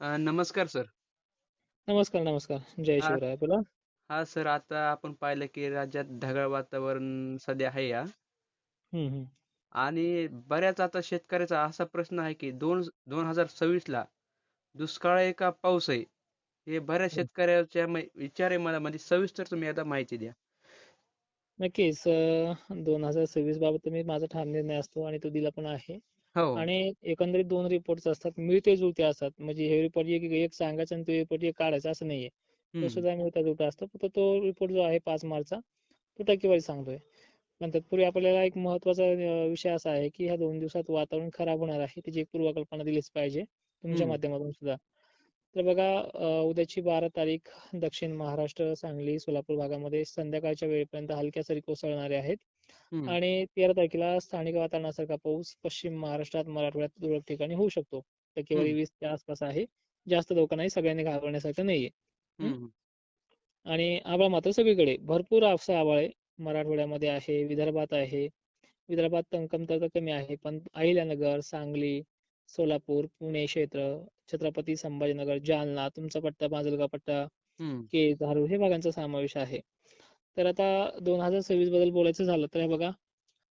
अ, नमस्कार सर. नमस्कार, नमस्कार. जय हां, शिवराय. बोला. हां सर. आता आपण पाहिलं की राज्यात ढगाळ वातावरण सध्या आहे या हं, हं. आणि बऱ्याच आता शेतकऱ्याचा असा प्रश्न आहे की दोन 2026 ला दुष्काळ आहे का पाऊस आहे? हे बऱ्याच हं. शेतकऱ्याच्या म विचार आहे मनामध्ये. सविस्तर तुम्ही एकदा माहिती द्या. नक्कीच अ, 2026 बाबत मी माझा ठाम निर्णय असतो आणि तो दिला पण आहे. हो. आणि एकंदरीत 2 रिपोर्ट्स असतात. मिळते-जुळते असतात. म्हणजे हे रिपोर्ट एक एक सांगायचं आणि तो रिपोर्ट एक काढायचा असं नाहीये. तो हं. सुद्धा मिळता-जुळता असतो. फक्त तो रिपोर्ट जो आहे 5 मार्चचा तो टक्केवारी सांगतोय. पण तत्पूर्वी आपल्याला एक महत्त्वाचा अ, विषय असा आहे की ह्या 2 दिवसात वातावरण खराब होणार आहे. त्याची एक पूर्वकल्पना दिलीच पाहिजे. तुमच्या हं. माध्यमातून सुद्धा. तर बघा अ, उद्याची 12 तारीख दक्षिण महाराष्ट्र, सांगली, सोलापूर भागामध्ये संध्याकाळच्या वेळेपर्यंत हलक्या सरी कोसळणाऱ्या आहेत. आणि 13 तारखेला स्थानिक वातावरणासारखा पाऊस पश्चिम महाराष्ट्रात, मराठवाड्यात तुरळक ठिकाणी होऊ शकतो. टक्केवारी हं. 20 च्या आसपास आहे. जास्त धोका नाही. सगळ्यांनी घाबरण्यासारखं नाहीये. आणि आभाळ मात्र सगळीकडे. भरपूर असं आभाळ आहे. मराठवाड्यामध्ये आहे, विदर्भात आहे. विदर्भात कमतरता कमी आहे. पण अहिल्यानगर, सांगली, सोलापूर, पुणे क्षेत्र, छत्रपती संभाजीनगर, जालना, तुमचा पट्टा, माजलगाव पट्टा, हं. केज, धारूर हे भागांचा समावेश आहे. तर आता 2026 बद्दल बोलायचं झालं तर हे बघा,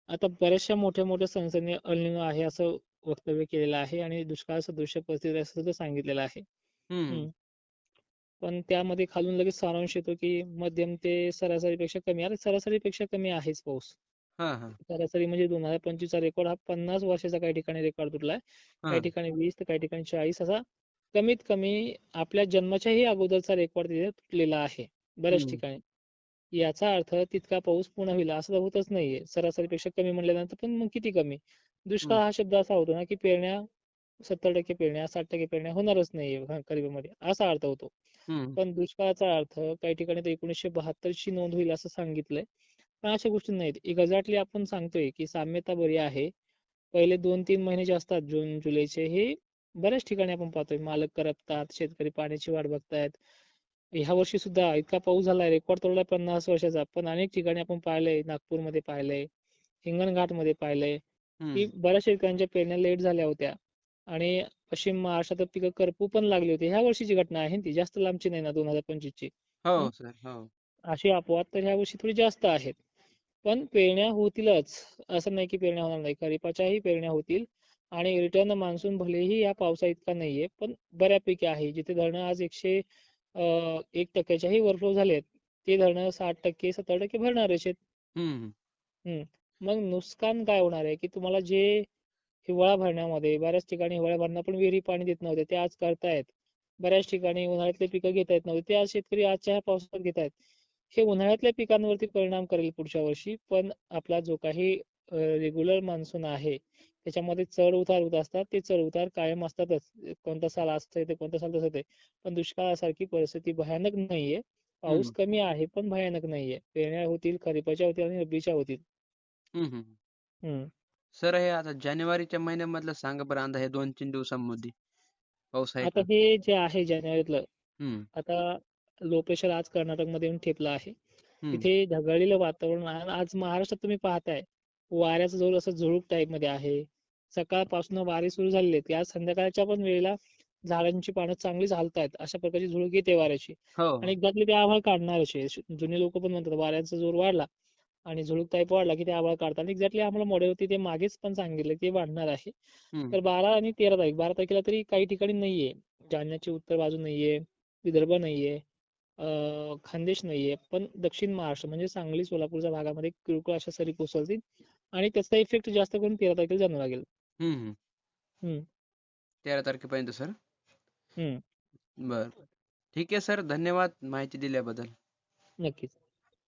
आता बऱ्याचशा मोठ्या-मोठ्या संस्थांनी अल निनो आहे असं वक्तव्य केलेलं आहे आणि दुष्काळ सदृश्य परिस्थिती असं सुद्धा सांगितलेलं आहे. पण त्यामध्ये खालून लगेच सारांश येतो की मध्यम ते सरासरीपेक्षा कमी. अरे सरासरीपेक्षा कमी आहेच पाऊस. सरासरी म्हणजे 2025 चा रेकॉर्ड हा 50 वर्षाचा काही ठिकाणी रेकॉर्ड तुटलाय. काही. ठिकाणी 20 तर काही ठिकाणी 40 असा कमीत कमी आपल्या जन्माच्याही अगोदरचा रेकॉर्ड तिथे तुटलेला आहे. बऱ्याच. ठिकाणी. याचा अर्थ तितका पाऊस पुन्हा होईल असं होतच नाहीये. सरासरीपेक्षा कमी म्हटल्यानंतर पण मग किती कमी? दुष्काळ हं. शब्द असा होतो ना की पेरण्या 70% पेरण्या, 60% पेरण्या होणारच नाहीये खरीपामध्ये असा अर्थ होतो. पण दुष्काळाचा अर्थ काही ठिकाणी तर 1972 ची नोंद होईल असं सांगितलंय. पण अशा गोष्टी नाहीत. एक्झॅक्टली आपण सांगतोय की साम्यता बरी आहे. पहिले 2-3 महिने जे असतात जून, जुलैचे हे बऱ्याच ठिकाणी आपण पाहतोय मालक करपतात, शेतकरी पाण्याची वाट बघतायत. ह्या वर्षी सुद्धा इतका पाऊस झालाय, रेकॉर्ड तोडलाय 50 वर्षाचा. पण अनेक ठिकाणी आपण पाहिलंय, नागपूरमध्ये पाहिलंय, हिंगणघाटमध्ये पाहिलंय की. बऱ्याच शेतकऱ्यांच्या पेरण्या लेट झाल्या होत्या. आणि पश्चिम महाराष्ट्रात पिकं करपू पण लागली होती. ह्या वर्षीची घटना आहे ती. जास्त लांबची नाही ना 2025 ची. हं. हो. अशी अपवाद तर ह्या वर्षी थोडी जास्त आहेत. पण पेरण्या होतीलच. असं नाही की पेरण्या होणार नाही. खरीपाच्याही पेरण्या होतील. आणि रिटर्न मान्सून भलेही या पावसाइतका नाहीये, पण बऱ्यापैकी आहे. जिथे धरणं आज 100 अ, 1% च्याही ओव्हरफ्लो झालेत. ते धरणं 60%, 70% भरणारच आहेत. हं, हं. हं. मग नुकसान काय होणार आहे की तुम्हाला जे हिवाळा भरण्यामध्ये बऱ्याच ठिकाणी हिवाळा भरण्याला पण विहिरी पाणी देत नव्हते. ते आज करतायत. बऱ्याच ठिकाणी उन्हाळ्यातले पिकं घेता येत नव्हते. ते आज शेतकरी आजच्या ह्या पावसात घेतायत. हे उन्हाळ्यातल्या पिकांवरती परिणाम करेल पुढच्या वर्षी. पण आपला जो काही रेग्युलर मान्सून आहे त्याच्यामध्ये चढ-उतार होत असतात. ते चढ-उतार कायम असतातच. कोणतं साल असं येतं, कोणतं साल तसं येतंय. पण दुष्काळासारखी परिस्थिती भयानक नाहीये. पाऊस हं. कमी आहे पण भयानक नाहीये. पेरण्या होतील, खरीपाच्या होतील आणि रब्बीच्या होतील. हं, हं. हं. सर हे आता जानेवारीच्या महिन्यामधलं सांगा बरं अंदाजे 2-3 दिवसांमध्ये. पाऊस आहे आता? हे जे आहे जानेवारीतलं, हं. आता लो प्रेशर आज कर्नाटकमध्ये येऊन ठेपलं आहे. हं. तिथे ढगाळलेलं वातावरण आहे. आज महाराष्ट्रात तुम्ही पाहताय वाऱ्याचा जोर असं झुळूक टाईपमध्ये आहे. सकाळपासून वारे सुरू झालेले आहेत आज संध्याकाळच्या पण वेळेला झाडांची पानं चांगलीच हालतायत. अशा प्रकारची झुळूक येते वाऱ्याची. हो, आणि. एक्झॅक्टली ते आभाळ काढणारच आहे. जुनी लोकं पण म्हणतात वाऱ्याचा जोर वाढला आणि झुळूक टाईप वाढला की ते आभाळ काढतात. आणि एक्झॅक्टली आम्हाला मॉडेलवरती ते मागेच पण सांगितलं की वाढणार आहे. तर 12 आणि 13 तारीख 12 तारखेला तरी काही ठिकाणी नाहीये. जालन्याची उत्तर बाजू नाहीये, विदर्भ नाहीये, खानदेश नाहीये. पण दक्षिण महाराष्ट्र म्हणजे सांगली, सोलापूरच्या भागामध्ये किरकोळ अशा सरी कोसळतील. आणि त्याचा इफेक्ट जास्त करून 13 तारखेला जाणवू लागेल. हं, हं. हं. 13 तारखेपर्यंत सर? हं. बरं. ठीक आहे सर. धन्यवाद माहिती दिल्याबद्दल. नक्कीच.